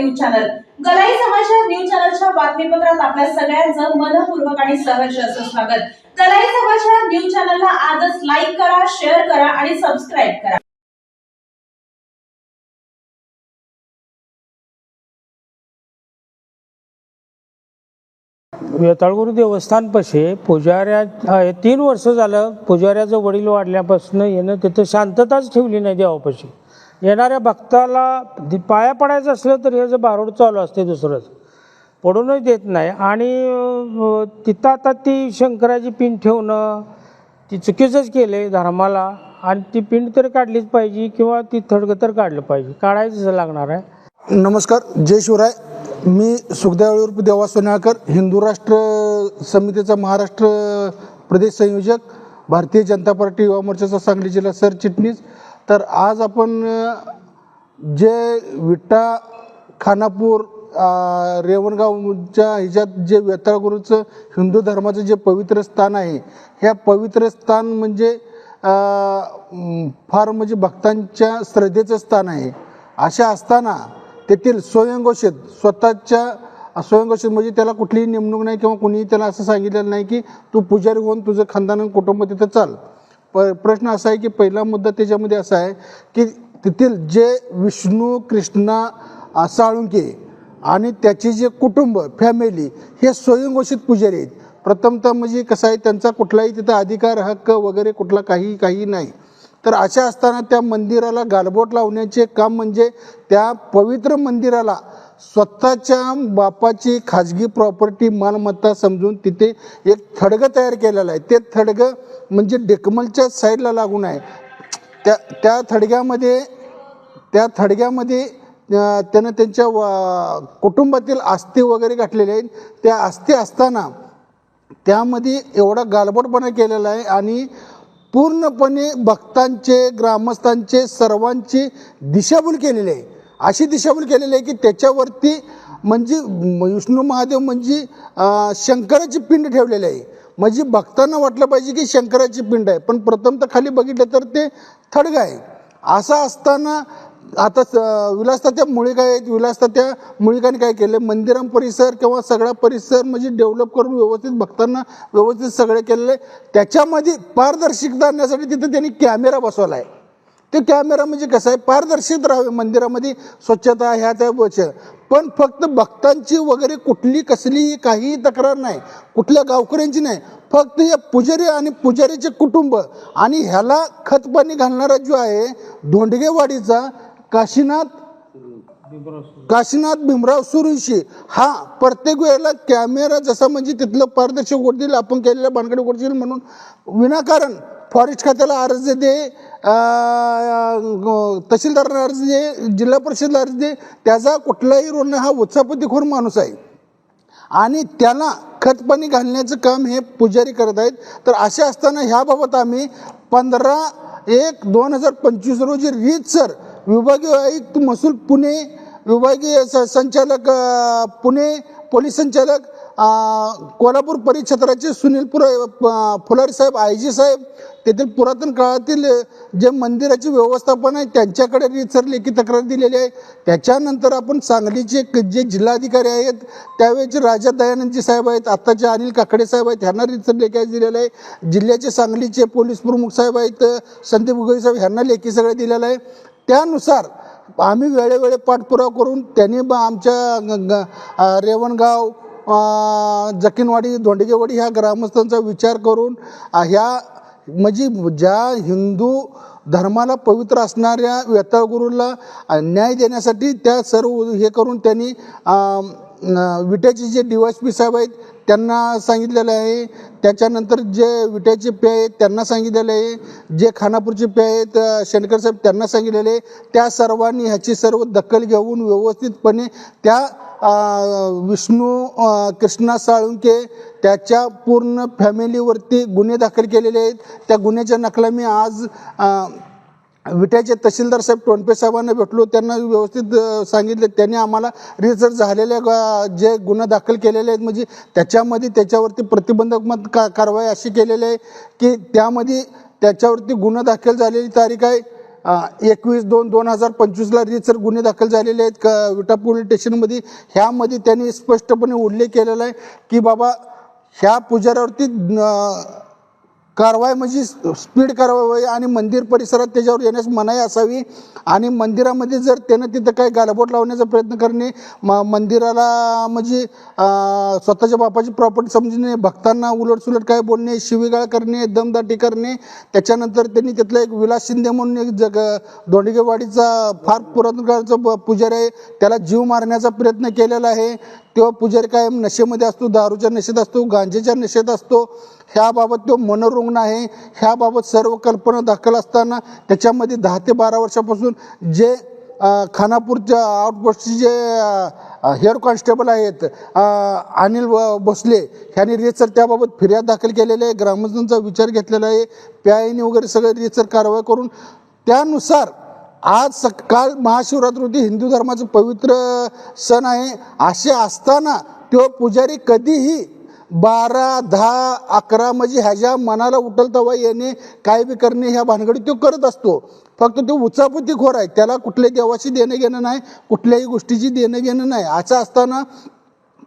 News channel. गलाई समाचार news चॅनलच्या बातमीपत्रात आपल्या सगळ्यांचं मनपूर्वक आणि सहर्ष असं स्वागत. गलाई समाचार न्यूज चॅनलला आजच लाईक करा शेअर करा आणि सबस्क्राईब करा. वेताळगुरू देवस्थानपाशी पुजाऱ्या तीन वर्ष झालं पुजाऱ्याचं वडील वाढल्यापासून येणं तिथं शांतताच ठेवली नाही देवापाशी. येणाऱ्या भक्ताला पाया पडायचं असलं तर हे जे बारोड चालू असते दुसरंच. पडूनच देत नाही. आणि तिथं आता ती शंकराची पिंड ठेवणं ती चुकीचंच केले धर्माला. आणि ती पिंड तर काढलीच पाहिजे किंवा ती थडग तर काढलं पाहिजे. काढायचं लागणार आहे. नमस्कार. जय शिवराय. मी सुखदेव देवा सोनाळकर हिंदू राष्ट्र समितीचा महाराष्ट्र प्रदेश संयोजक भारतीय जनता पार्टी युवा मोर्चाचा सांगली जिल्हा सरचिटणीस तर आज आपण जे विटा खानापूर रेवणगावच्या ह्याच्यात जे वेताळगुरूचं हिंदू धर्माचं जे पवित्र स्थान आहे ह्या पवित्र स्थान म्हणजे फार म्हणजे भक्तांच्या श्रद्धेचं स्थान आहे. अशा असताना तेथील स्वयंघोषित स्वतःच्या स्वयंघोषित म्हणजे त्याला कुठलीही नेमणूक नाही किंवा कुणीही त्याला असं सांगितलेलं नाही की तू पुजारी होऊन तुझं खानदान कुटुंब तिथं चाल. प प्रश्न असा आहे की पहिला मुद्दा त्याच्यामध्ये असा आहे की तेथील जे विष्णू कृष्णा साळुंके आणि त्याचे जे कुटुंब फॅमिली हे स्वयंघोषित पुजारी आहेत. प्रथमतः म्हणजे कसं आहे त्यांचा कुठलाही तिथं अधिकार हक्क वगैरे कुठला काही काही नाही. तर अशा असताना त्या मंदिराला गालबोट लावण्याचे काम म्हणजे त्या पवित्र मंदिराला स्वतःच्या बापाची खाजगी प्रॉपर्टी मालमत्ता समजून तिथे एक थडगं तयार केलेलं आहे. ते थडगं म्हणजे डेकमलच्या साईडला लागून आहे. त्या त्या थडग्यामध्ये त्या थडग्यामध्ये त्यानं त्यांच्या वा- कुटुंबातील आस्ती वगैरे घातलेले आहेत त्या आस्ती असताना त्यामध्ये एवढा गालबोटपणा केलेला आहे आणि पूर्णपणे भक्तांचे ग्रामस्थांचे सर्वांची दिशाभूल केलेली आहे. अशी दिशाभूल केलेली आहे की त्याच्यावरती म्हणजे विष्णू महादेव म्हणजे शंकराची पिंड ठेवलेली आहे. म्हणजे भक्तांना वाटलं पाहिजे की शंकराची पिंड आहे. पण प्रथम तर खाली बघितलं तर ते थडगं आहे. असं असताना आता स- विलासता त्या मुळिका आहेत. विलासता त्या मुळिकाने काय केलं मंदिरां परिसर किंवा सगळा परिसर म्हणजे डेव्हलप करून व्यवस्थित भक्तांना व्यवस्थित सगळे केलेलं. आहे त्याच्यामध्ये पारदर्शकता आणण्यासाठी तिथे त्यांनी कॅमेरा बसवला आहे ते कॅमेरा म्हणजे कसं आहे? पारदर्शक राहावे. मंदिरामध्ये स्वच्छता ह्या त्या वचन पण फक्त भक्तांची वगैरे कुठली कसलीही काहीही तक्रार नाही. कुठल्या गावकऱ्यांची नाही. फक्त या पुजारी आणि पुजारीचे कुटुंब आणि ह्याला खतपाणी घालणारा जो आहे धोंडगेवाडीचा काशीनाथ काशीनाथ भीमराव सुरुंशी. हा प्रत्येक वेळेला कॅमेरा जसा म्हणजे तिथलं पारदर्शक ओढतील आपण केलेल्या भानगडी ओढतील म्हणून विनाकारण फॉरेस्ट खात्याला अर्ज दे तहसीलदारांना अर्ज दे जिल्हा परिषदला अर्ज दे त्याचा कुठलाही रोड हा उत्साहपतीखोर माणूस आहे. आणि त्याला खतपाणी घालण्याचं काम हे पुजारी करत आहेत. तर असे असताना ह्याबाबत आम्ही पंधरा एक दोन हजार पंचवीस रोजी रीतसर विभागीय आयुक्त महसूल पुणे विभागीय स संचालक पुणे पोलीस संचालक कोल्हापूर परिक्षेत्राचे सुनील पुर फुलारी साहेब आय जी साहेब तेथील पुरातन काळातील जे मंदिराचे व्यवस्थापन आहे त्यांच्याकडे रीतसर लेखी तक्रार दिलेली आहे. त्याच्यानंतर आपण सांगलीचे जे जिल्हाधिकारी आहेत त्यावेळेचे राजा दयानंदजी साहेब आहेत आत्ताचे अनिल काकडे साहेब आहेत ह्यांना रीतसर लेखी दिलेलं आहे. जिल्ह्याचे सांगलीचे पोलीस प्रमुख साहेब आहेत संदीप गुगई साहेब ह्यांना लेखी सगळं दिलेलं आहे. त्यानुसार आम्ही वेळोवेळी पाठपुरावा करून त्यांनी ब आमच्या ग- रेवणगाव अ, जकीनवाडी धोंडगेवाडी ह्या ग्रामस्थांचा विचार करून ह्या म्हणजे ज्या हिंदू धर्माला पवित्र असणाऱ्या वेताळगुरूला न्याय देण्यासाठी त्या सर्व हे करून त्यांनी विट्याचे जे डी वाय पी साहेब आहेत त्यांना सांगितलेलं आहे. त्याच्यानंतर जे विट्याचे पे आहेत त्यांना सांगितलेलं आहे. जे खानापूरचे पे आहेत शेणकर साहेब त्यांना सांगितलेले आहे. त्या सर्वांनी ह्याची सर्व दखल घेऊन व्यवस्थितपणे त्या विष्णू कृष्णा साळुंके त्याच्या पूर्ण फॅमिलीवरती गुन्हे दाखल केलेले आहेत. त्या गुन्ह्याच्या नकला मी आज आ, विट्याचे तहसीलदार साहेब टोनपे साहेबांना भेटलो त्यांना व्यवस्थित सांगितले. त्यांनी आम्हाला रिसर्च झालेल्या जे गुन्हा दाखल केलेले आहेत म्हणजे त्याच्यामध्ये त्याच्यावरती प्रतिबंधात्मक का कारवाई अशी केलेली आहे की त्यामध्ये त्याच्यावरती गुन्हा दाखल झालेली तारीख आहे एकवीस दोन दोन हजार पंचवीसला रितसर गुन्हे दाखल झालेले आहेत. विटा पोलीस स्टेशनमध्ये ह्यामध्ये त्यांनी स्पष्टपणे उल्लेख केलेला आहे की बाबा ह्या पुजाऱ्यावरती कारवाई म्हणजे स्पीड कारवाई आणि मंदिर परिसरात त्याच्यावर येण्यास मनाई असावी आणि मंदिरामध्ये जर त्यानं तिथं काही गालबोट लावण्याचा प्रयत्न करणे म मंदिराला म्हणजे स्वतःच्या बापाची प्रॉपर्टी समजणे भक्तांना उलटसुलट काय बोलणे शिवीगाळ करणे दमदाटी करणे त्याच्यानंतर त्यांनी तिथला एक विलास शिंदे म्हणून एक जग दोंडगेवाडीचा फार पुरातन काळाचा पुजारी आहे. त्याला जीव मारण्याचा प्रयत्न केलेला आहे. तेव्हा पुजारी कायम नशेमध्ये असतो दारूच्या नशेत असतो गांजेच्या नशेत असतो. ह्याबाबत तो मनोरुग्ण आहे ह्याबाबत सर्व कल्पना दाखल असताना त्याच्यामध्ये दहा ते बारा वर्षापासून जे खानापूरच्या आउटपोस्टचे जे हेड कॉन्स्टेबल आहेत अनिल व- भोसले ह्यांनी रेसर त्याबाबत फिर्याद दाखल केलेली आहे ग्रामस्थांचा विचार घेतलेला आहे प्यायनी वगैरे सगळे रेसर कारवाई करून त्यानुसार आज सकाळ महाशिवरात्री होती हिंदू धर्माचं पवित्र सण आहे असे असताना तो पुजारी कधीही बारा दहा अकरा म्हणजे ह्याच्या मनाला उठल तवा येणे काय बी करणे ह्या भानगडी तो करत असतो. फक्त तो उचापती खोर आहे. त्याला कुठल्याही देवाशी देणं घेणं नाही कुठल्याही गोष्टीची देणं घेणं नाही. असं असताना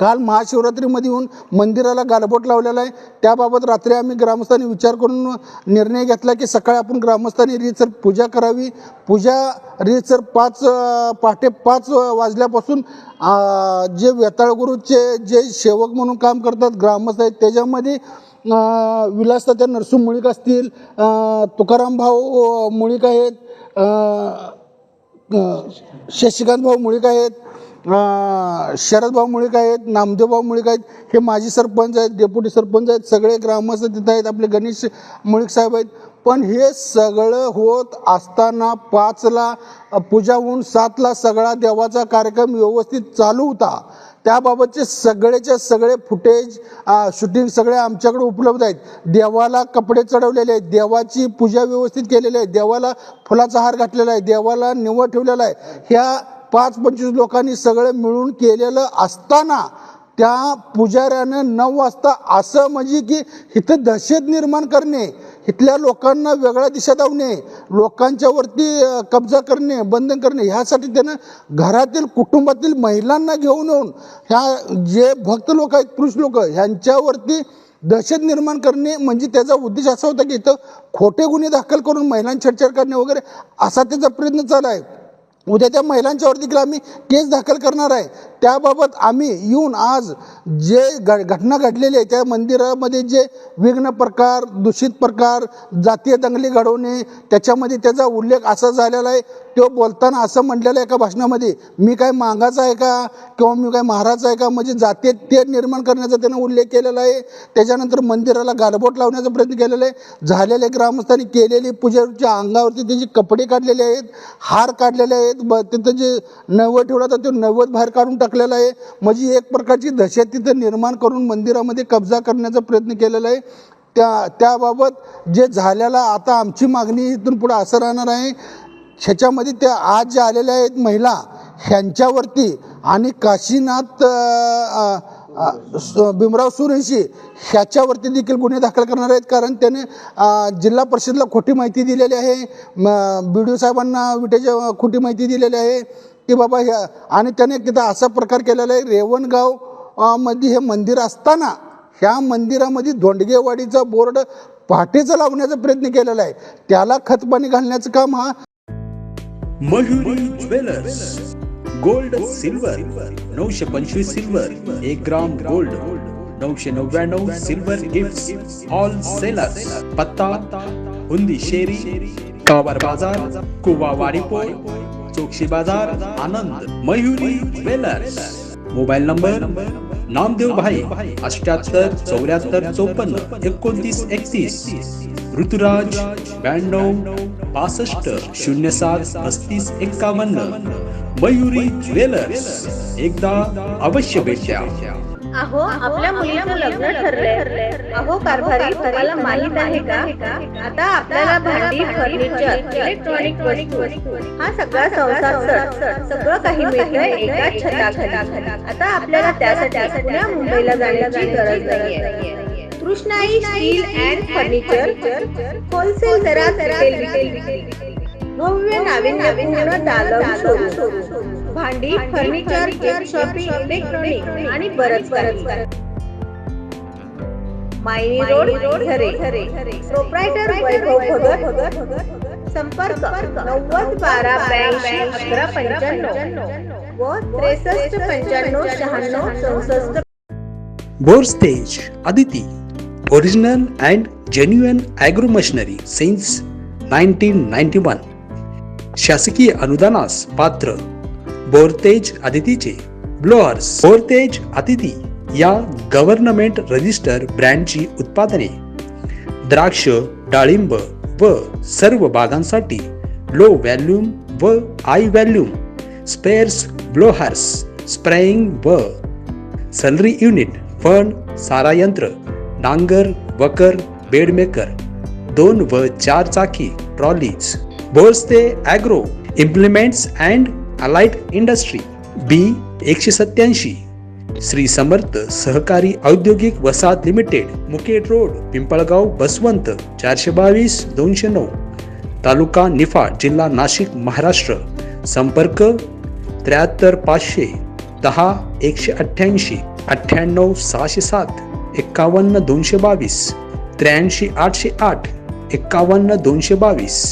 काल महाशिवरात्रीमध्ये येऊन मंदिराला गालबोट लावलेला आहे. त्याबाबत रात्री आम्ही ग्रामस्थांनी विचार करून निर्णय घेतला की सकाळी आपण ग्रामस्थांनी रीतसर पूजा करावी. पूजा रीतसर पाच पहाटे पाच वाजल्यापासून जे वेताळगुरूचे जे सेवक म्हणून काम करतात ग्रामस्थ आहेत त्याच्यामध्ये विलासताच्या विलासतात्या नरसू मुळीक असतील तुकाराम भाऊ मुळीक आहेत शशिकांत भाऊ मुळीक आहेत शरदभाऊ मुळीक आहेत नामदेवभाऊ मुळीक आहेत हे माजी सरपंच आहेत डेप्युटी सरपंच आहेत सगळे ग्रामस्थ तिथं आहेत आपले गणेश मुळीक साहेब आहेत. पण हे सगळं होत असताना पाचला पूजा होऊन सातला सगळा देवाचा कार्यक्रम व्यवस्थित चालू होता. त्याबाबतचे सगळेचे सगळे फुटेज शूटिंग सगळे आमच्याकडे उपलब्ध आहेत. देवाला कपडे चढवलेले आहेत देवाची पूजा व्यवस्थित केलेली आहे देवाला फुलाचा हार घातलेला आहे देवाला निवड ठेवलेला आहे. ह्या पाच पंचवीस लोकांनी सगळं मिळून केलेलं असताना त्या पुजाऱ्यानं नऊ वाजता असं म्हणजे की इथं दहशत निर्माण करणे इथल्या लोकांना वेगळ्या दिशा धावणे लोकांच्यावरती कब्जा करणे बंधन करणे ह्यासाठी त्यानं घरातील कुटुंबातील महिलांना घेऊन येऊन ह्या जे भक्त लोक आहेत पुरुष लोक ह्यांच्यावरती दहशत निर्माण करणे म्हणजे त्याचा उद्देश असा होता की इथं खोटे गुन्हे दाखल करून महिलांची छेडछाड करणे वगैरे असा त्याचा प्रयत्न चालू आहे. उद्या त्या महिलांच्यावर देखील आम्ही केस दाखल करणार आहे. त्याबाबत आम्ही येऊन आज जे घ घटना घडलेली आहे त्या मंदिरामध्ये जे विघ्न प्रकार दूषित प्रकार जातीय दंगली घडवणे त्याच्यामध्ये त्याचा उल्लेख असा झालेला आहे तो बोलताना असं म्हटलेलं आहे एका भाषणामध्ये मी काय मागाचा आहे का? किंवा मी काय महाराज आहे का? म्हणजे जातीय ते निर्माण करण्याचा त्यानं उल्लेख केलेला आहे. त्याच्यानंतर मंदिराला गालबोट लावण्याचा प्रयत्न केलेला आहे. झालेल्या ग्रामस्थांनी केलेली पूजेच्या अंगावरती त्याचे कपडे काढलेले आहेत हार काढलेले आहेत. ब तिथं जे नवं ठेवला तर तो नव्वद बाहेर काढून टाकलेला आहे. म्हणजे एक प्रकारची दहशत तिथं निर्माण करून मंदिरामध्ये कब्जा करण्याचा प्रयत्न केलेला आहे. त्या त्याबाबत जे झालेला आता आमची मागणी इथून पुढं असं राहणार आहे. ह्याच्यामध्ये त्या आज ज्या आलेल्या आहेत महिला ह्यांच्यावरती आणि काशीनाथ भीमराव सुरेशी ह्याच्यावरती देखील गुन्हे दाखल करणार आहेत. कारण त्याने जिल्हा परिषदला खोटी माहिती दिलेली आहे. बी डी साहेबांना विटेच्या खोटी माहिती दिलेली आहे. की बाबा ह्या आणि त्याने तिथं असा प्रकार केलेला आहे. रेवणगावमध्ये हे मंदिर असताना ह्या मंदिरामध्ये धोंडगेवाडीचा बोर्ड पहाटेचा लावण्याचा प्रयत्न केलेला आहे. त्याला खतपाणी घालण्याचं काम हा मयुरी ज्वेलर्स. गोल्ड सिल्वर नऊशे पंचवीस सिल्वर एक ग्राम गोल्ड नऊशे नव्याण्णव सिल्वर गिफ्ट ऑल सेलर्स पत्ता हुंदी शेरी कावर बाजार कुवा वारीपोळ चोक्षी बाजार Anand Mayuri jewellers. Mobile number Namdev भाई अष्ट्याहत्तर चौऱ्याहत्तर चौपन्न एकोणतीस एकतीस. ऋतुराज ब्याण्णव पासष्ट शून्य सात पस्तीस एक्कावन्न. मयुरी ज्वेलर्स. एकदा अवश्य भेट. अहो आपल्या मुलीचं लग्न ठरलंय. अहो कारभारी तुम्हाला माहीत आहे का? आता आपल्याला भांडी फर्निचर इलेक्ट्रॉनिक वस्तू हा सगळा संसार सगळं काही मिळतंय एका छताखाली. आता आपल्याला त्यासाठी पुण्या मुंबईला जाण्याची गरज नाहीये. Krishnai steel and furniture wholesale दरात रिटेल विक्री भव्य नाविन्यपूर्ण दालन शोरूम भांडी फर्निचर शॉपिंग इलेक्ट्रॉनिक आणि बरंच काही मायनी रोड झरे. प्रोप्रायटर वैभव भगत. संपर्क. नव्वद बारा ब्याऐंशी अकरा पंच्याण्णव. व त्रेसष्ट पंच्याण्णव शहाण्णव चौसष्ट. बोर stage Aditi. Original and genuine agro machinery since nineteen ninety one शासकीय अनुदानास पात्र. बोरतेज अदितीचे ब्लोअर्स. बोरतेज अदिती या गव्हर्नमेंट रजिस्टर ब्रँडची उत्पादने. द्राक्ष डाळिंब व सर्व बागांसाठी लो व्हॅल्यूम व high volume spares blowers spraying व सलरी युनिट फण सारा यंत्र नांगर वकर बेडमेकर दोन व चार चाकी trolleys Boraste agro implements and allied industry B एकशे सत्याऐंशी श्री समर्थ सहकारी औद्योगिक वसाहत लिमिटेड मुकेट रोड पिंपळगाव बसवंत चारशे बावीस दोनशे नऊ तालुका निफाड जिल्हा नाशिक महाराष्ट्र संपर्क त्र्याहत्तर पाचशे दहा एकशे अठ्ठ्याऐंशी अठ्ठ्याण्णव सहाशे सात एक्कावन्न दोनशे बावीस त्र्याऐंशी आठशे आठ एक्कावन्न दोनशे बावीस.